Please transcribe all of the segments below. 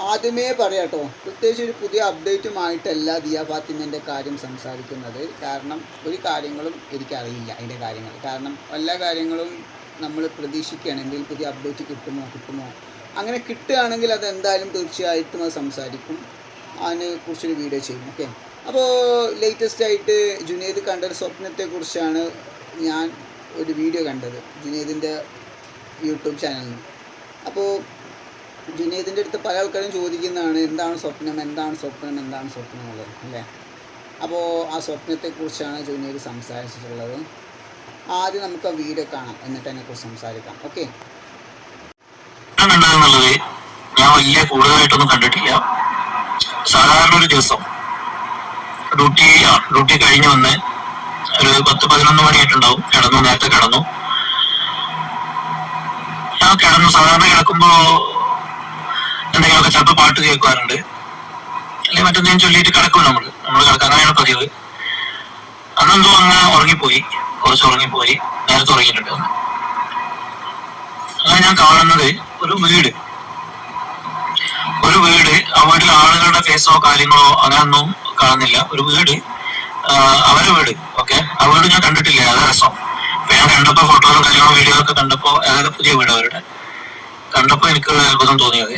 ആദ്യമേ പറയാട്ടോ പ്രത്യേകിച്ച് ഒരു പുതിയ അപ്ഡേറ്റുമായിട്ടല്ല ദിയ ഫാത്തിമേന്റെ കാര്യം സംസാരിക്കുന്നത്. കാരണം ഒരു കാര്യങ്ങളും എനിക്കറിയില്ല അതിന്റെ കാര്യങ്ങൾ. കാരണം എല്ലാ കാര്യങ്ങളും നമ്മൾ പ്രതീക്ഷിക്കുകയാണ്. എന്തെങ്കിലും പുതിയ അപ്ഡേറ്റ് കിട്ടുമോ കിട്ടുമോ? അങ്ങനെ കിട്ടുകയാണെങ്കിൽ അത് എന്തായാലും തീർച്ചയായിട്ടും അത് സംസാരിക്കും. അതിനെ കുറിച്ചൊരു വീഡിയോ ചെയ്യും. ഓക്കെ അപ്പോൾ ലേറ്റസ്റ്റ് ആയിട്ട് ജുനേദ് കണ്ട ഒരു സ്വപ്നത്തെക്കുറിച്ചാണ് ഞാൻ ഒരു വീഡിയോ കണ്ടത്. ജുനേദിന്റെ യൂട്യൂബ് ചാനലിൽ അപ്പോൾ ജുനേദിന്റെ അടുത്ത് പല ആൾക്കാരും ചോദിക്കുന്നതാണ് എന്താണ് സ്വപ്നം? എന്താണ് സ്വപ്നം? എന്താണ് സ്വപ്നം? എന്നുള്ളത് അല്ലേ? അപ്പോൾ ആ സ്വപ്നത്തെക്കുറിച്ചാണ് ജുനീദ് സംസാരിച്ചിട്ടുള്ളത്. ആദ്യം നമുക്ക് ആ വീഡിയോ കാണാം എന്നിട്ട് അതിനെക്കുറിച്ച് സംസാരിക്കാം. ഓക്കെ? കണ്ടിട്ടില്ല. സാധാരണ ഒരു ദിവസം. ഡ്യൂട്ടി ഡ്യൂട്ടി കഴിഞ്ഞ് വന്ന് ഒരു പത്ത് പതിനൊന്ന് മണിയായിട്ടുണ്ടാവും. കിടന്നു നേരത്തെ കിടന്നു. ഞാൻ കിടന്നു സാധാരണ കിടക്കുമ്പോ എന്തെങ്കിലുമൊക്കെ ചിലപ്പോൾ പാട്ട് കേൾക്കാറുണ്ട്. അല്ലെങ്കിൽ മറ്റെന്തെങ്കിലും ചൊല്ലിയിട്ട് കിടക്കും നമ്മൾ നമ്മൾ കിടക്കാനാണ് പതിവ്. അന്നെന്തോ അങ്ങ് ഉറങ്ങിപ്പോയി. കുറച്ച് ഉറങ്ങിപ്പോയി. നേരത്തെ ഉറങ്ങിയിട്ടുണ്ട്. അങ്ങനെ ഞാൻ കാണുന്നത് ഒരു വീട്. ഒരു വീട്. ആ വീട്ടിൽ ആളുകളുടെ ഫേസോ കാര്യങ്ങളോ അങ്ങനെയൊന്നും കാണുന്നില്ല. ഒരു വീട്. അവരെ വീട്. ഓക്കെ? ആ വീട് ഞാൻ കണ്ടിട്ടില്ല. അതാ രസം. ഇപ്പൊ ഞാൻ കണ്ടപ്പോ ഫോട്ടോകളും കാര്യങ്ങളും വീഡിയോ ഒക്കെ കണ്ടപ്പോ അതായത് പുതിയ വീട് അവരുടെ. കണ്ടപ്പോ എനിക്ക് ഒരു അത്ഭുതം തോന്നിയത്.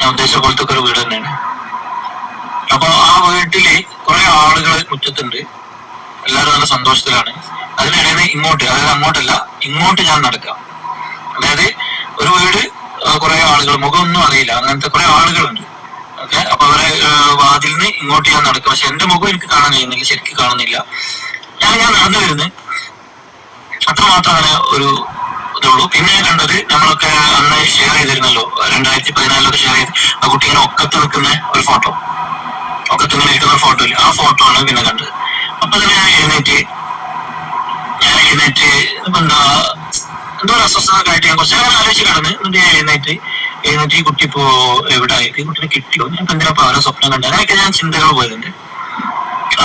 ഞാൻ ഉദ്ദേശിച്ച പോലത്തെ ഒരു വീട് തന്നെയാണ്. അപ്പൊ ആ വീട്ടിൽ കുറെ ആളുകൾ മുറ്റത്തുണ്ട്. എല്ലാവരും നല്ല സന്തോഷത്തിലാണ്. അതിനിടയിൽ ഇങ്ങോട്ട് അതായത് അങ്ങോട്ടല്ല ഇങ്ങോട്ട് ഞാൻ നടക്കാം അതായത് ഒരു വീട് കുറെ ആളുകൾ മുഖമൊന്നും അറിയില്ല. അങ്ങനത്തെ കുറെ ആളുകളുണ്ട്. ഓക്കെ? അപ്പൊ അവരെ വാതിൽ നിന്ന് ഇങ്ങോട്ട് ഞാൻ നടക്കും. പക്ഷെ എന്റെ മുഖം എനിക്ക് കാണാൻ കഴിയുന്നില്ല ശരിക്കും കാണുന്നില്ല. ഞാൻ ഞാൻ നടന്നു വരുന്നത് അത്രമാത്രം അങ്ങനെ ഒരു ഇതുള്ളൂ പിന്നെ കണ്ടത് നമ്മളൊക്കെ അന്ന് ഷെയർ ചെയ്തിരുന്നല്ലോ. രണ്ടായിരത്തി പതിനാലിലൊക്കെ ഷെയർ ചെയ്ത് ആ കുട്ടിങ്ങനെ ഒക്കത്ത് നിൽക്കുന്ന ഒരു ഫോട്ടോ ഒക്കത്ത് ഇങ്ങനെ ഇരിക്കുന്ന ഫോട്ടോ ഇല്ല? ആ ഫോട്ടോ ആണ് പിന്നെ കണ്ടത്. അപ്പൊ തന്നെ ഞാൻ എഴുന്നേറ്റ് ഞാൻ എഴുന്നേറ്റ് എന്താ എന്തോ ഒരു അസ്വസ്ഥത ആയിട്ട് ഞാൻ കുറച്ച് ആലോചിച്ച് കിടന്ന് എന്നിട്ട് ഞാൻ എഴുന്നേറ്റ് എഴുന്നേറ്റ് ഈ കുട്ടി ഇപ്പോ എവിടെ ആയത് ഈ കുട്ടിനെ കിട്ടിയോ? ഞാൻ എന്തിനാ അവരെ സ്വപ്നം കണ്ടത്? അങ്ങനെയൊക്കെ ഞാൻ ചിന്തകൾ പോയതുണ്ട്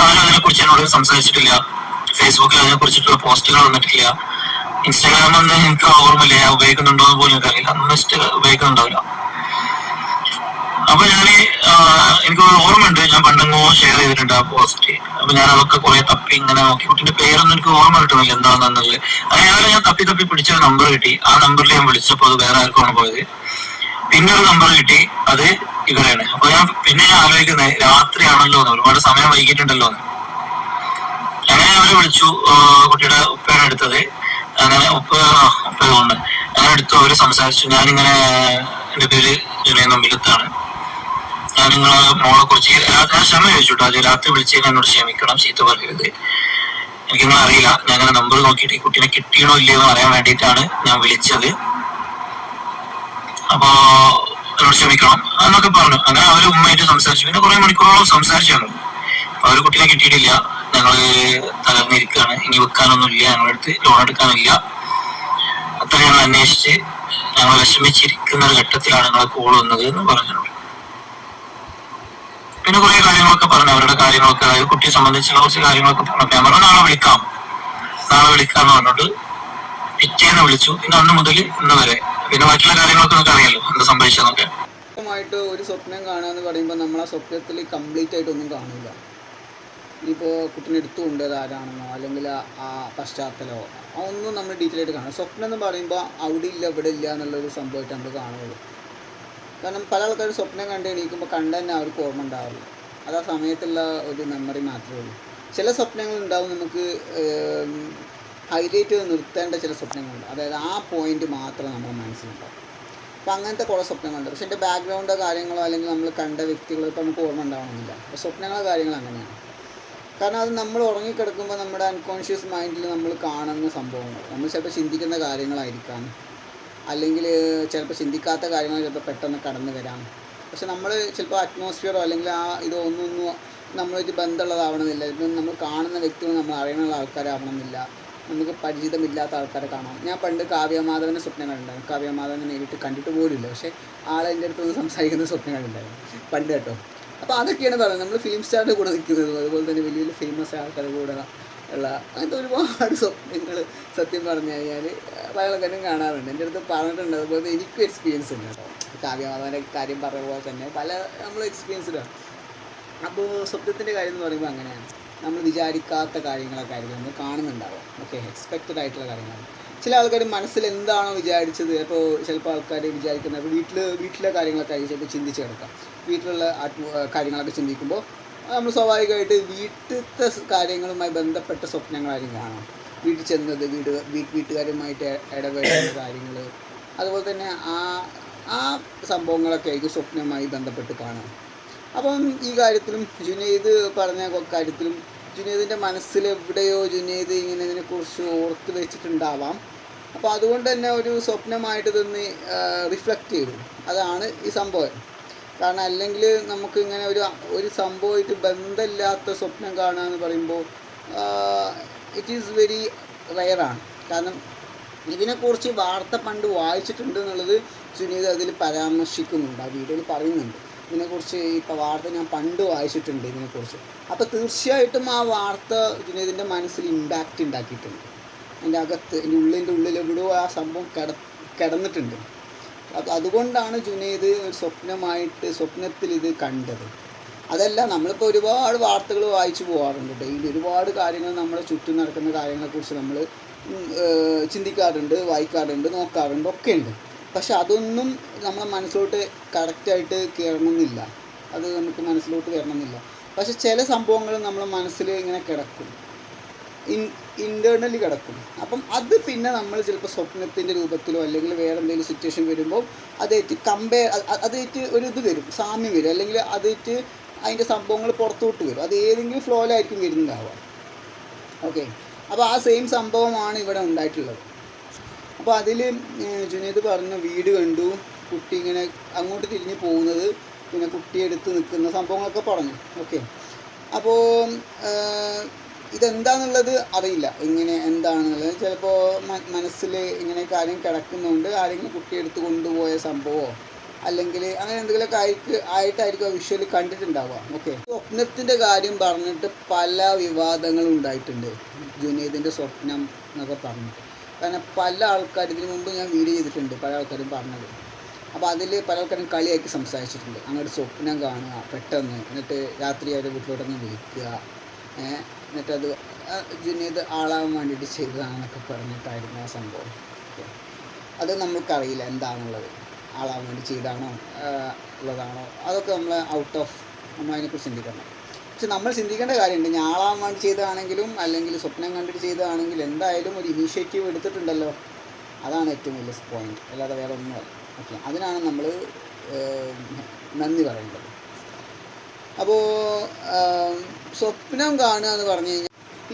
ആരും അതിനെ കുറിച്ച് എന്നോട് സംസാരിച്ചിട്ടില്ല. ഫേസ്ബുക്കിൽ അതിനെ കുറിച്ചിട്ടുള്ള പോസ്റ്റുകൾ വന്നിട്ടില്ല. ഇൻസ്റ്റാഗ്രാം ഒന്നും എനിക്ക് ഓർമ്മയില്ല. ഞാൻ ഉപയോഗിക്കുന്നുണ്ടോ എന്ന് പോലും അറിയില്ല അന്ന് ഉപയോഗിക്കുന്നുണ്ടാവില്ല. അപ്പൊ ആ, എനിക്ക് ഓർമ്മയുണ്ട്. ഞാൻ പണ്ടെങ്ങോ ഷെയർ ചെയ്തിട്ടുണ്ട് ആ പോസ്റ്റ് അപ്പൊ ഞാൻ അതൊക്കെ കുറെ തപ്പി ഇങ്ങനെ നോക്കി. കുട്ടിന്റെ പേരൊന്നും എനിക്ക് ഓർമ്മ കിട്ടുന്നില്ല എന്താണെന്നുള്ളത്. അങ്ങനെ ഞാൻ തപ്പി തപ്പി പിടിച്ച ഒരു നമ്പർ കിട്ടി. ആ നമ്പറിൽ ഞാൻ വിളിച്ചപ്പോൾ അത് വേറെ ആർക്കാണ് പോയത്. പിന്നെ ഒരു നമ്പർ കിട്ടി. അത് ഇവരാണ് അപ്പൊ ഞാൻ പിന്നെ ഞാൻ ആലോചിക്കുന്നത് രാത്രിയാണല്ലോ എന്ന്. ഒരുപാട് സമയം വൈകിട്ടുണ്ടല്ലോ എന്ന്. അങ്ങനെ അവരെ വിളിച്ചു. കുട്ടിയുടെ ഉപ്പയാണ് എടുത്തത്. അങ്ങനെ ഉപ്പ ആ, ഞാൻ അങ്ങനെ എടുത്തു അവർ സംസാരിച്ചു. ഞാനിങ്ങനെ എന്റെ പേര് ജുനൈ നമ്പിലത്താണ് ഞാൻ നിങ്ങളെ മോളെ കുറിച്ച് ഞാൻ ക്ഷമ ചോദിച്ചു കേട്ടോ രാത്രി വിളിച്ചതിന് എന്നോട് ക്ഷമിക്കണം ചീത്ത പറയരുത്. എനിക്ക് നിങ്ങൾ അറിയില്ല. ഞാൻ അങ്ങനെ നമ്പർ നോക്കിയിട്ട് കുട്ടീനെ കിട്ടിയണോ ഇല്ലയോ എന്ന് അറിയാൻ വേണ്ടിയിട്ടാണ് ഞാൻ വിളിച്ചത്. അപ്പോ എന്നോട് ക്ഷമിക്കണം എന്നൊക്കെ പറഞ്ഞു. അങ്ങനെ അവർ ഉമ്മയായിട്ട് സംസാരിച്ചു. പിന്നെ കുറെ മണിക്കൂറോളം സംസാരിച്ചു അവർ കുട്ടീനെ കിട്ടിയിട്ടില്ല. ഞങ്ങൾ തകർന്നിരിക്കുകയാണ് ഇനി വെക്കാനൊന്നുമില്ല. ഞങ്ങളുടെ അടുത്ത് ലോൺ എടുക്കാനില്ല. അത്ര ഞങ്ങൾ അന്വേഷിച്ച് ഞങ്ങൾ വിഷമിച്ചിരിക്കുന്ന ഒരു ഘട്ടത്തിലാണ് ഞങ്ങൾ കോൾ വന്നത് എന്ന് പറഞ്ഞിട്ടുണ്ട്. പിന്നെ കുറെ കാര്യങ്ങളൊക്കെ പറഞ്ഞു. അവരുടെ കാര്യങ്ങളൊക്കെ അതായത് കുട്ടിയെ സംബന്ധിച്ചുള്ള കുറച്ച് കാര്യങ്ങളൊക്കെ പറഞ്ഞു. പറഞ്ഞു നാളെ വിളിക്കാം. നാളെ വിളിക്കാന്ന് പറഞ്ഞിട്ട് പിറ്റേന്ന് വിളിച്ചു. പിന്നെ അന്ന് മുതൽ ഇന്ന് വരെ. പിന്നെ മറ്റുള്ള കാര്യങ്ങളൊക്കെ നമുക്ക് അറിയാലോ. എന്താ സംഭവിച്ചതെന്നൊക്കെ. ഒരു സ്വപ്നം കാണുക എന്ന് പറയുമ്പോൾ നമ്മൾ സ്വപ്നത്തിൽ കംപ്ലീറ്റ് ആയിട്ടൊന്നും കാണില്ല ഇനിയിപ്പോൾ കുട്ടീനെ എടുത്തു കൊണ്ടത് ആരാണെന്നോ അല്ലെങ്കിൽ ആ- പശ്ചാത്തലമോ അതൊന്നും നമ്മൾ ഡീറ്റെയിൽ ആയിട്ട് കാണും സ്വപ്നം എന്ന് പറയുമ്പോൾ അവിടെ ഇല്ല ഇവിടെ ഇല്ല എന്നുള്ളൊരു സംഭവമായിട്ട് നമ്മൾ കാണുള്ളൂ കാരണം പല ആൾക്കാരും സ്വപ്നം കണ്ട് എണീക്കുമ്പോൾ കണ്ട തന്നെ അവർക്ക് ഓർമ്മ ഉണ്ടാവില്ല. അത് ആ സമയത്തുള്ള ഒരു മെമ്മറി മാത്രമേ ഉള്ളൂ. ചില സ്വപ്നങ്ങൾ ഉണ്ടാവും നമുക്ക് ഹൈലൈറ്റ് ചെയ്ത് നിർത്തേണ്ട ചില സ്വപ്നങ്ങളുണ്ട് അതായത് ആ പോയിന്റ് മാത്രം നമ്മുടെ മനസ്സിലുണ്ടാവും. അപ്പം അങ്ങനത്തെ കുറേ സ്വപ്നങ്ങളുണ്ട്. പക്ഷേ എന്റെ ബാക്ക്ഗ്രൗണ്ടോ കാര്യങ്ങളോ അല്ലെങ്കിൽ നമ്മൾ കണ്ട വ്യക്തികളോ ഇപ്പോൾ നമുക്ക് ഓർമ്മ ഉണ്ടാവണമെന്നില്ല. അപ്പോൾ സ്വപ്നങ്ങളോ കാര്യങ്ങളോ അങ്ങനെയാണ്. കാരണം അത് നമ്മൾ ഉറങ്ങിക്കിടക്കുമ്പോൾ നമ്മുടെ അൺകോൺഷ്യസ് മൈൻഡിൽ നമ്മൾ കാണുന്ന സംഭവങ്ങൾ. നമ്മൾ ചിലപ്പോൾ ചിന്തിക്കുന്ന കാര്യങ്ങളായിരിക്കാം. അല്ലെങ്കിൽ ചിലപ്പോൾ ചിന്തിക്കാത്ത കാര്യങ്ങൾ ചിലപ്പോൾ പെട്ടെന്ന് കടന്നു വരാം. പക്ഷെ നമ്മൾ ചിലപ്പോൾ അറ്റ്മോസ്ഫിയറോ അല്ലെങ്കിൽ ആ ഇതോ ഒന്നൊന്നും നമ്മളുമായിട്ട് ബന്ധമുള്ളതാവണമെന്നില്ല. ഇപ്പം നമ്മൾ കാണുന്ന വ്യക്തികൾ നമ്മൾ അറിയണുള്ള ആൾക്കാരാവണമെന്നില്ല. നമുക്ക് പരിചിതമില്ലാത്ത ആൾക്കാരെ കാണാം. ഞാൻ പണ്ട് കാവ്യമാധവന്റെ സ്വപ്നം കണ്ടിട്ടുണ്ടായിരുന്നു കാവ്യമാധവനെ നേരിട്ട് കണ്ടിട്ട് പോലുമില്ല. പക്ഷേ ആളെന്റെ അടുത്ത് സംസാരിക്കുന്ന സ്വപ്നം കണ്ടിട്ടുണ്ടായിരുന്നു പണ്ട് കേട്ടോ. അപ്പോൾ അതൊക്കെയാണ് പറയുന്നത്. നമ്മൾ ഫിലിം സ്റ്റാറിന്റെ കൂടെ നിൽക്കുന്നത്. അതുപോലെ തന്നെ വലിയ വലിയ ഫേമസ് ആൾക്കാരുടെ കൂടെ ഉള്ള അങ്ങനത്തെ ഒരുപാട് സ്വപ്നങ്ങൾ സത്യം പറഞ്ഞു കഴിഞ്ഞാൽ പല ആൾക്കാരും കാണാറുണ്ട്. എന്റെ അടുത്ത് പറഞ്ഞിട്ടുണ്ട്. അതുപോലെ എനിക്കും എക്സ്പീരിയൻസ് ഉണ്ട് കേട്ടോ. കാവ്യമാധവന്റെ കാര്യം പറഞ്ഞ പോലെ തന്നെ പല നമ്മൾ എക്സ്പീരിയൻസിലാണ് അപ്പോൾ സ്വപ്നത്തിന്റെ കാര്യം എന്ന് പറയുമ്പോൾ അങ്ങനെയാണ്. നമ്മൾ വിചാരിക്കാത്ത കാര്യങ്ങളൊക്കെ ആയിരിക്കും നമ്മൾ കാണുന്നുണ്ടാവും ഓക്കെ എക്സ്പെക്റ്റഡ് ആയിട്ടുള്ള കാര്യങ്ങളാണ്. ചില ആൾക്കാർ മനസ്സിൽ എന്താണോ വിചാരിച്ചത്. അപ്പോൾ ചിലപ്പോൾ ആൾക്കാർ വിചാരിക്കുന്നത് വീട്ടിൽ വീട്ടിലെ കാര്യങ്ങളൊക്കെ ആയിരിക്കും ചിലപ്പോൾ ചിന്തിച്ച് കിടക്കാം വീട്ടിലുള്ള കാര്യങ്ങളൊക്കെ ചിന്തിക്കുമ്പോൾ നമ്മൾ സ്വാഭാവികമായിട്ട് വീട്ടിലത്തെ കാര്യങ്ങളുമായി ബന്ധപ്പെട്ട സ്വപ്നങ്ങളായിരിക്കും കാണാം വീട്ടിൽ ചെന്നത് വീട് വീട്ടുകാരുമായിട്ട് ഇടപെടുന്ന കാര്യങ്ങൾ അതുപോലെ തന്നെ ആ ആ സംഭവങ്ങളൊക്കെ ആയിരിക്കും സ്വപ്നമായി ബന്ധപ്പെട്ട് കാണാം അപ്പം ഈ കാര്യത്തിലും ജുനൈദ് പറഞ്ഞ കാര്യത്തിലും ജുനൈദിന്റെ മനസ്സിൽ എവിടെയോ ജുനൈദ് ഇങ്ങനെ ഇതിനെക്കുറിച്ച് ഓർത്ത് വെച്ചിട്ടുണ്ടാവാം. അപ്പോൾ അതുകൊണ്ട് തന്നെ ഒരു സ്വപ്നമായിട്ട് തന്നെ റിഫ്ലക്റ്റ് ചെയ്തു. അതാണ് ഈ സംഭവം. കാരണം അല്ലെങ്കിൽ നമുക്ക് ഇങ്ങനെ ഒരു ഒരു സംഭവമായിട്ട് ബന്ധമില്ലാത്ത സ്വപ്നം കാണുക എന്ന് പറയുമ്പോൾ ഇറ്റ് ഈസ് വെരി റയറാണ് കാരണം ഇതിനെക്കുറിച്ച് വാർത്ത പണ്ട് വായിച്ചിട്ടുണ്ട് എന്നുള്ളത് സുനീത് അതിൽ പരാമർശിക്കുന്നുണ്ട്. ആ വീഡിയോയിൽ പറയുന്നുണ്ട്. ഇതിനെക്കുറിച്ച് ഇപ്പോൾ വാർത്ത ഞാൻ പണ്ട് വായിച്ചിട്ടുണ്ട് ഇതിനെക്കുറിച്ച്. അപ്പോൾ തീർച്ചയായിട്ടും ആ വാർത്ത ജുനീദിന്റെ മനസ്സിൽ ഇമ്പാക്റ്റ് ഉണ്ടാക്കിയിട്ടുണ്ട്. എന്റെ അകത്ത് എന്റെ ഉള്ളിന്റെ ഉള്ളിൽ എവിടെയോ ആ സംഭവം കിട കിടന്നിട്ടുണ്ട്. അതുകൊണ്ടാണ് ജുനൈദ് ഒരു സ്വപ്നമായിട്ട് സ്വപ്നത്തിൽ ഇത് കണ്ടത്. അതല്ല നമ്മളിപ്പോൾ ഒരുപാട് വാർത്തകൾ വായിച്ചു പോകാറുണ്ട് ഡെയിലി ഒരുപാട് കാര്യങ്ങൾ നമ്മളെ ചുറ്റും നടക്കുന്ന കാര്യങ്ങളെക്കുറിച്ച് നമ്മൾ ചിന്തിക്കാറുണ്ട് വായിക്കാറുണ്ട് നോക്കാറുണ്ട് ഒക്കെ ഉണ്ട് പക്ഷെ അതൊന്നും നമ്മളെ മനസ്സിലോട്ട് കറക്റ്റായിട്ട് കയറണമെന്നില്ല അത് നമുക്ക് മനസ്സിലോട്ട് വരണമെന്നില്ല. പക്ഷെ ചില സംഭവങ്ങൾ നമ്മളെ മനസ്സിൽ ഇങ്ങനെ കിടക്കും. ഇന്റേർണലി കിടക്കും. അപ്പം അത് പിന്നെ നമ്മൾ ചിലപ്പോൾ സ്വപ്നത്തിന്റെ രൂപത്തിലോ അല്ലെങ്കിൽ വേറെ എന്തെങ്കിലും സിറ്റുവേഷൻ വരുമ്പോൾ അതായിട്ട് കമ്പയർ അതായിട്ട് ഒരു ഇത് വരും. സാമ്യം വരും. അല്ലെങ്കിൽ അതായിട്ട് അതിന്റെ സംഭവങ്ങൾ പുറത്തോട്ട് വരും. അത് ഏതെങ്കിലും ഫ്ലോയിലായിരിക്കും വരുന്നുണ്ടാവുക ഓക്കെ അപ്പോൾ ആ സെയിം സംഭവമാണ് ഇവിടെ ഉണ്ടായിട്ടുള്ളത്. അപ്പോൾ അതിൽ ജുനീദ് പറഞ്ഞ വീട് കണ്ടു. കുട്ടി ഇങ്ങനെ അങ്ങോട്ട് തിരിഞ്ഞ് പോകുന്നത്. പിന്നെ കുട്ടിയെടുത്ത് നിൽക്കുന്ന സംഭവങ്ങളൊക്കെ പറഞ്ഞു. ഓക്കെ അപ്പോൾ ഇതെന്താന്നുള്ളത് അറിയില്ല. ഇങ്ങനെ എന്താണെന്നുള്ളത് ചിലപ്പോൾ മനസ്സിൽ ഇങ്ങനെ കാര്യം കിടക്കുന്നുണ്ട് ആരെങ്കിലും കുട്ടി എടുത്ത് കൊണ്ടുപോയ സംഭവമോ അല്ലെങ്കിൽ അങ്ങനെ എന്തെങ്കിലും കാര്യക്ക് ആയിട്ടായിരിക്കും ആ വിഷ്വൽ കണ്ടിട്ടുണ്ടാവുക. ഓക്കെ സ്വപ്നത്തിന്റെ കാര്യം പറഞ്ഞിട്ട് പല വിവാദങ്ങളും ഉണ്ടായിട്ടുണ്ട്. ജുനീദിന്റെ സ്വപ്നം എന്നൊക്കെ പറഞ്ഞിട്ട് കാരണം പല ആൾക്കാർ ഇതിനു മുമ്പ് ഞാൻ വീഡിയോ ചെയ്തിട്ടുണ്ട് പല ആൾക്കാരും പറഞ്ഞത്. അപ്പോൾ അതിൽ പല ആൾക്കാരും കളിയാക്കി സംസാരിച്ചിട്ടുണ്ട്. അങ്ങോട്ട് സ്വപ്നം കാണുക പെട്ടെന്ന്. എന്നിട്ട് രാത്രി അവരുടെ വീട്ടിലോട്ടൊന്ന് വിളിക്കുക എന്നിട്ടത് ജുനീദ് ആളാവാൻ വേണ്ടിയിട്ട് ചെയ്തതാണെന്നൊക്കെ പറഞ്ഞിട്ടായിരുന്നു ആ സംഭവം. അത് നമ്മൾക്കറിയില്ല എന്താണുള്ളത്. ആളാവാൻ വേണ്ടി ചെയ്താണോ ഉള്ളതാണോ അതൊക്കെ നമ്മൾ ഔട്ട് ഓഫ് നമ്മൾ അതിനെക്കുറിച്ച് ചിന്തിക്കണം. പക്ഷെ നമ്മൾ ചിന്തിക്കേണ്ട കാര്യമുണ്ട്. ഞാൻ ആളാവാൻ വേണ്ടി ചെയ്തതാണെങ്കിലും അല്ലെങ്കിൽ സ്വപ്നം കണ്ടിട്ട് ചെയ്തതാണെങ്കിലും എന്തായാലും ഒരു ഇനീഷ്യേറ്റീവ് എടുത്തിട്ടുണ്ടല്ലോ. അതാണ് ഏറ്റവും വലിയ പോയിന്റ് അല്ലാതെ വേറെ ഒന്നുമല്ല ഓക്കെ. അതിനാണ് നമ്മൾ നന്ദി പറയേണ്ടത്. അപ്പോൾ സ്വപ്നം കാണുക എന്ന് പറഞ്ഞു കഴിഞ്ഞാൽ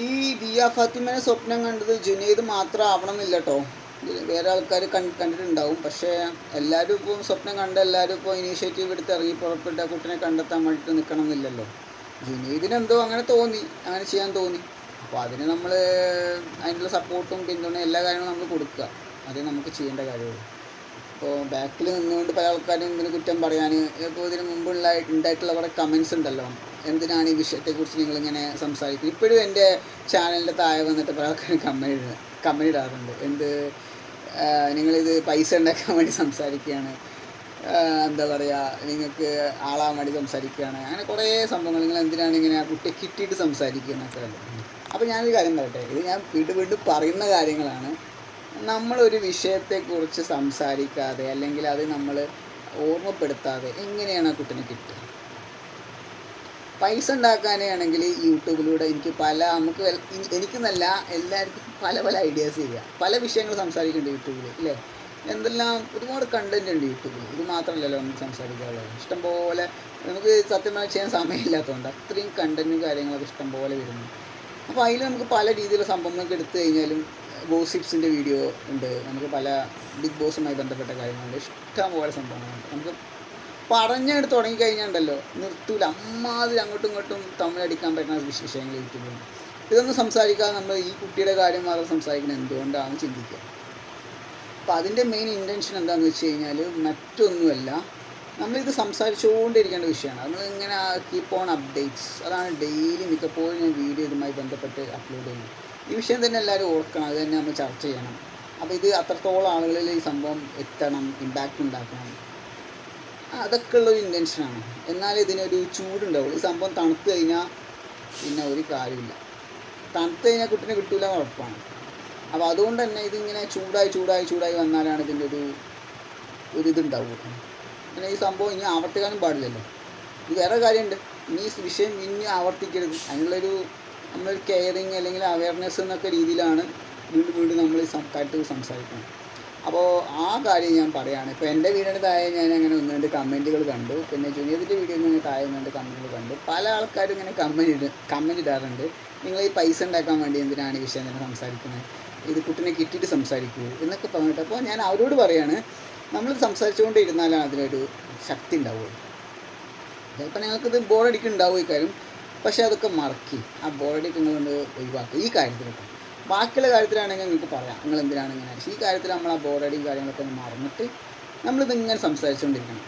ഈ ദിയ ഫാത്തിമനെ സ്വപ്നം കണ്ടത് ജുനൈദ് മാത്രം ആവണം എന്നില്ല കേട്ടോ വേറെ ആൾക്കാർ കണ്ടിട്ടുണ്ടാവും. പക്ഷേ എല്ലാവരും ഇപ്പോൾ സ്വപ്നം കണ്ട എല്ലാവരും ഇപ്പോൾ ഇനീഷ്യേറ്റീവ് എടുത്ത് ഇറങ്ങി പുറപ്പെട്ട കുട്ടിനെ കണ്ടെത്താൻ വേണ്ടിയിട്ട് നിൽക്കണം എന്നില്ലല്ലോ ജുനൈദിന് എന്തോ അങ്ങനെ തോന്നി അങ്ങനെ ചെയ്യാൻ തോന്നി. അപ്പോൾ അതിന് നമ്മൾ അതിനുള്ള സപ്പോർട്ടും പിന്തുണയും എല്ലാ കാര്യങ്ങളും നമ്മൾ കൊടുക്കുക. അതേ നമുക്ക് ചെയ്യേണ്ട കാര്യമുള്ളൂ. ഇപ്പോൾ ബാക്കിൽ നിന്നുകൊണ്ട് പല ആൾക്കാരും ഇതിന് കുറ്റം പറയാൻ ഇപ്പോൾ ഇതിന് മുമ്പുള്ള ഉണ്ടായിട്ടുള്ള കുറേ കമൻസ് ഉണ്ടല്ലോ. എന്തിനാണ് ഈ വിഷയത്തെക്കുറിച്ച് നിങ്ങളിങ്ങനെ സംസാരിക്കുന്നത്? ഇപ്പോഴും എന്റെ ചാനലിന്റെ താഴെ വന്നിട്ട് പല ആൾക്കാരും കമന്റ് ഇടാറുണ്ട്. എന്ത് നിങ്ങളിത് പൈസ ഉണ്ടാക്കാൻ വേണ്ടി സംസാരിക്കുകയാണ്. എന്താ പറയുക നിങ്ങൾക്ക് ആളാൻ വേണ്ടി സംസാരിക്കുകയാണ്. അങ്ങനെ കുറേ സംഭവങ്ങൾ. നിങ്ങൾ എന്തിനാണ് ഇങ്ങനെ ആ കുട്ടിയെ കിട്ടിയിട്ട് സംസാരിക്കുക എന്നൊക്കെ അപ്പോൾ ഞാനൊരു കാര്യം പറയട്ടെ. ഇത് ഞാൻ വീണ്ടും വീണ്ടും പറയുന്ന കാര്യങ്ങളാണ്. നമ്മളൊരു വിഷയത്തെക്കുറിച്ച് സംസാരിക്കാതെ അല്ലെങ്കിൽ അത് നമ്മൾ ഓർമ്മപ്പെടുത്താതെ എങ്ങനെയാണ് ആ കുട്ടിനെ കിട്ടുക പൈസ ഉണ്ടാക്കാനാണെങ്കിൽ യൂട്യൂബിലൂടെ എനിക്ക് പല നമുക്ക് എനിക്കെന്നല്ല എല്ലാവർക്കും പല പല ഐഡിയാസ് ചെയ്യുക പല വിഷയങ്ങൾ സംസാരിക്കുന്നുണ്ട് യൂട്യൂബിൽ അല്ലേ എന്തെല്ലാം ഒരുപാട് കണ്ടന്റ് ഉണ്ട് യൂട്യൂബിൽ ഇത് മാത്രമല്ലല്ലോ നമുക്ക് സംസാരിക്കാനുള്ളത്. ഇഷ്ടംപോലെ നമുക്ക് സത്യമായി ചെയ്യാൻ സമയമില്ലാത്തതുകൊണ്ട് അത്രയും കണ്ടന്റും കാര്യങ്ങളൊക്കെ ഇഷ്ടംപോലെ വരുന്നു അപ്പോൾ അതിൽ നമുക്ക് പല രീതിയിലുള്ള സംഭവങ്ങളൊക്കെ എടുത്തു കഴിഞ്ഞാലും ഗോസിപ്സിന്റെ വീഡിയോ ഉണ്ട്. നമുക്ക് പല ബിഗ് ബോസുമായി ബന്ധപ്പെട്ട കാര്യങ്ങളുണ്ട്. ഇഷ്ടം പോലെ സംഭവങ്ങളുണ്ട്. നമുക്ക് പറഞ്ഞെടുത്ത് തുടങ്ങിക്കഴിഞ്ഞാണ്ടല്ലോ നിർത്തൂല. അമ്മാതിരി അങ്ങോട്ടും ഇങ്ങോട്ടും തമ്മിലടിക്കാൻ പറ്റുന്ന വിശേഷങ്ങൾ യൂട്യൂബിൽ ഇതൊന്നും സംസാരിക്കാതെ നമ്മൾ ഈ കുട്ടിയുടെ കാര്യം മാത്രം സംസാരിക്കുന്നത് എന്തുകൊണ്ടാണ് ചിന്തിക്കുക? അപ്പോൾ അതിന്റെ മെയിൻ ഇന്റൻഷൻ എന്താണെന്ന് വെച്ച് കഴിഞ്ഞാൽ മറ്റൊന്നുമല്ല നമ്മളിത് സംസാരിച്ചുകൊണ്ടിരിക്കേണ്ട വിഷയമാണ്. നമ്മൾ ഇങ്ങനെ കീപ്പ് ഓൺ അപ്ഡേറ്റ്സ് അതാണ് ഡെയിലി മിക്കപ്പോഴും ഞാൻ വീഡിയോ ഇതുമായി ബന്ധപ്പെട്ട് അപ്ലോഡ് ചെയ്യുന്നത്. ഈ വിഷയം തന്നെ എല്ലാവരും ഓർക്കണം. അത് തന്നെ നമ്മൾ ചർച്ച ചെയ്യണം. അപ്പോൾ ഇത് അത്രത്തോളം ആളുകളിൽ ഈ സംഭവം എത്തണം ഇമ്പാക്റ്റ് ഉണ്ടാക്കണം. അതൊക്കെ ഉള്ളൊരു ഇന്റൻഷനാണ് എന്നാൽ ഇതിനൊരു ചൂടുണ്ടാവുള്ളൂ ഈ സംഭവം തണുത്ത് കഴിഞ്ഞാൽ പിന്നെ ഒരു കാര്യമില്ല. തണുത്ത് കഴിഞ്ഞാൽ കുട്ടിനെ കിട്ടൂല ഉറപ്പാണ്. അപ്പോൾ അതുകൊണ്ട് തന്നെ ഇതിങ്ങനെ ചൂടായി ചൂടായി ചൂടായി വന്നാലാണ് ഇതിന്റെ ഒരു ഒരു ഇതുണ്ടാവുക പിന്നെ ഈ സംഭവം ഇനി ആവർത്തിക്കാനും പാടില്ലല്ലോ. ഇത് വേറെ കാര്യമുണ്ട്. ഇനി ഈ വിഷയം ഇനി ആവർത്തിക്കരുത്. അതിനുള്ളൊരു നമ്മളൊരു കെയറിങ് അല്ലെങ്കിൽ അവയർനെസ് എന്നൊക്കെ രീതിയിലാണ് വീണ്ടും വീണ്ടും നമ്മൾ കാര്യത്തിൽ സംസാരിക്കുന്നത്. അപ്പോൾ ആ കാര്യം ഞാൻ പറയുകയാണ് ഇപ്പോൾ എന്റെ വീടിന്റെ താഴെ ഞാൻ അങ്ങനെ ഒന്ന് രണ്ട് കമന്റുകൾ കണ്ടു. പിന്നെ ജുനിയതിന്റെ വീഡിയോ നിന്ന് താഴെ ഒന്ന് രണ്ട് കമന്റുകൾ കണ്ടു. പല ആൾക്കാരും ഇങ്ങനെ കമന്റ് ഇട കമന്റ് ഇടാറുണ്ട്. നിങ്ങൾ ഈ പൈസ ഉണ്ടാക്കാൻ വേണ്ടി എന്തിനാണ് ഈ വിഷയം തന്നെ സംസാരിക്കുന്നത്? ഇത് കുട്ടിനെ കിട്ടിയിട്ട് സംസാരിക്കൂ എന്നൊക്കെ പറഞ്ഞിട്ട് അപ്പോൾ ഞാൻ അവരോട് പറയാണ് നമ്മൾ സംസാരിച്ചുകൊണ്ടിരുന്നാലാണ് അതിനൊരു ശക്തി ഉണ്ടാവുള്ളൂ. ചിലപ്പോൾ നിങ്ങൾക്കിത് ബോറടിക്കുന്നുണ്ടാവും ഈ കാര്യം. പക്ഷേ അതൊക്കെ മറക്കി. ആ ബോറടിക്ക് നിങ്ങളൊന്ന് ഒഴിവാക്കുക ഈ കാര്യത്തിലൊക്കെ ബാക്കിയുള്ള കാര്യത്തിലാണെങ്കിൽ നിങ്ങൾക്ക് പറയാം. നിങ്ങൾ എന്തിനാണ് ഇങ്ങനെ ഈ കാര്യത്തിൽ നമ്മൾ ആ ബോർഡടിയും കാര്യങ്ങളൊക്കെ ഒന്ന് മറന്നിട്ട് നമ്മളിത് ഇങ്ങനെ സംസാരിച്ചുകൊണ്ടിരിക്കണം.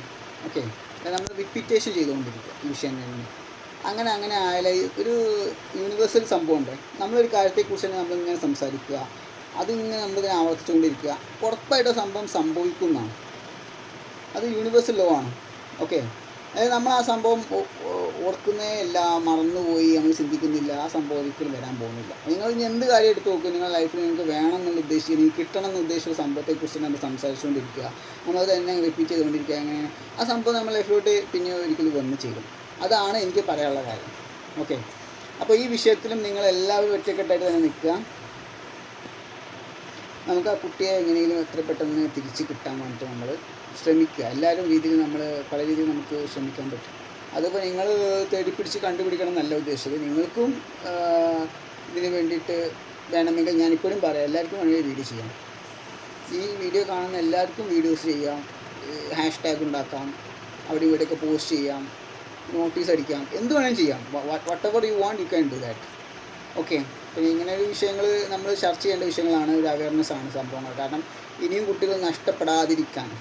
ഓക്കെ? നമ്മൾ റിപ്പീറ്റേഷൻ ചെയ്തുകൊണ്ടിരിക്കുക ഈ വിഷയം തന്നെ. അങ്ങനെ അങ്ങനെ ആയാലേ ഒരു യൂണിവേഴ്സൽ സംഭവമുണ്ട് നമ്മളൊരു കാര്യത്തെക്കുറിച്ച് തന്നെ നമ്മളിങ്ങനെ സംസാരിക്കുക. അതിങ്ങനെ നമ്മളിങ്ങനെ ആവർത്തിച്ചുകൊണ്ടിരിക്കുക. ഉറപ്പായിട്ട് സംഭവം സംഭവിക്കുന്നതാണ്. അത് യൂണിവേഴ്സൽ ലോ ആണ്. ഓക്കെ? അതായത് നമ്മൾ ആ സംഭവം ഓർക്കുന്നേ ഇല്ല മറന്നുപോയി നമ്മൾ ചിന്തിക്കുന്നില്ല. ആ സംഭവം ഒരിക്കലും വരാൻ പോകുന്നില്ല. നിങ്ങൾ ഇനി എന്ത് കാര്യം എടുത്ത് നോക്കും നിങ്ങളുടെ ലൈഫിൽ നിങ്ങൾക്ക് വേണം എന്നുള്ള ഉദ്ദേശിച്ച് നിങ്ങൾക്ക് കിട്ടണം എന്ന് ഉദ്ദേശിച്ച സംഭവത്തെക്കുറിച്ച് നമ്മൾ സംസാരിച്ചുകൊണ്ടിരിക്കുക. നമ്മളത് തന്നെ റിപ്പീറ്റ് ചെയ്തുകൊണ്ടിരിക്കുക. അങ്ങനെ ആ സംഭവം നമ്മൾ ലൈഫിലോട്ട് പിന്നെ ഒരിക്കലും വന്ന് ചെയ്യും അതാണ് എനിക്ക് പറയാനുള്ള കാര്യം. ഓക്കെ അപ്പോൾ ഈ വിഷയത്തിലും നിങ്ങൾ എല്ലാവരും ഒറ്റക്കെട്ടായിട്ട് തന്നെ നിൽക്കുക. നമുക്ക് ആ കുട്ടിയെ എങ്ങനെയെങ്കിലും എത്ര പെട്ടെന്ന് തിരിച്ച് കിട്ടാൻ വേണ്ടിയിട്ട് നമ്മൾ ശ്രമിക്കുക. എല്ലാവരും രീതിയിൽ നമ്മൾ പല രീതിയിൽ നമുക്ക് ശ്രമിക്കാൻ പറ്റും. അതിപ്പോൾ നിങ്ങൾ തേടി പിടിച്ച് കണ്ടുപിടിക്കണം എന്നല്ല ഉദ്ദേശിച്ചത്. നിങ്ങൾക്കും ഇതിന് വേണ്ടിയിട്ട് വേണമെങ്കിൽ ഞാനിപ്പോഴും പറയാം. എല്ലാവർക്കും വേണമെങ്കിൽ വീഡിയോ ചെയ്യാം. ഈ വീഡിയോ കാണുന്ന എല്ലാവർക്കും വീഡിയോസ് ചെയ്യാം. ഹാഷ് ടാഗ് ഉണ്ടാക്കാം. അവിടെ ഇവിടെയൊക്കെ പോസ്റ്റ് ചെയ്യാം. നോട്ടീസ് അടിക്കാം. എന്ത് വേണമെങ്കിലും ചെയ്യാം. Whatever you want you can do that okay പിന്നെ ഇങ്ങനെ ഒരു വിഷയങ്ങൾ നമ്മൾ ചർച്ച ചെയ്യേണ്ട വിഷയങ്ങളാണ് ഒരു അവയർനെസ് ആണ് സംഭവങ്ങൾ കാരണം ഇനിയും കുട്ടികൾ നഷ്ടപ്പെടാതിരിക്കാൻ.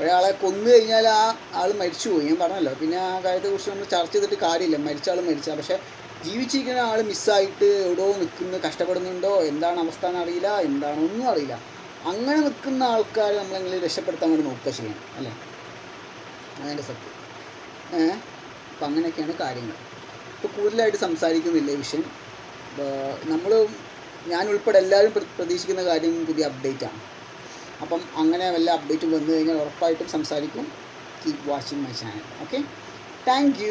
ഒരാളെ കൊന്നു കഴിഞ്ഞാൽ ആ ആൾ മരിച്ചുപോയി. ഞാൻ പറഞ്ഞല്ലോ. പിന്നെ ആ കാര്യത്തെക്കുറിച്ച് നമ്മൾ ചർച്ച ചെയ്തിട്ട് കാര്യമില്ല. മരിച്ച ആൾ മരിച്ച. പക്ഷേ ജീവിച്ചിരിക്കുന്ന ആൾ മിസ്സായിട്ട് എവിടെയോ നിൽക്കുന്ന. കഷ്ടപ്പെടുന്നുണ്ടോ? എന്താണ് അവസ്ഥ എന്നറിയില്ല എന്താണ് ഒന്നും അറിയില്ല. അങ്ങനെ നിൽക്കുന്ന ആൾക്കാർ നമ്മളെങ്കിലും രക്ഷപ്പെടുത്താൻ വേണ്ടി നോക്കുക ചെയ്യണം. അല്ലേ? അതിന്റെ സത്യം. ഏഹ്? അപ്പം അങ്ങനെയൊക്കെയാണ് കാര്യങ്ങൾ. ഇപ്പോൾ കൂടുതലായിട്ട് സംസാരിക്കുന്നില്ല ഈ വിഷയം. നമ്മൾ ഞാൻ ഉൾപ്പെടെ എല്ലാവരും പ്ര- പ്രതീക്ഷിക്കുന്ന കാര്യം പുതിയ അപ്ഡേറ്റ് ആണ് അപ്പം അങ്ങനെ വല്ല അപ്ഡേറ്റും വന്നു കഴിഞ്ഞാൽ ഉറപ്പായിട്ടും സംസാരിക്കും. Keep watching my channel okay thank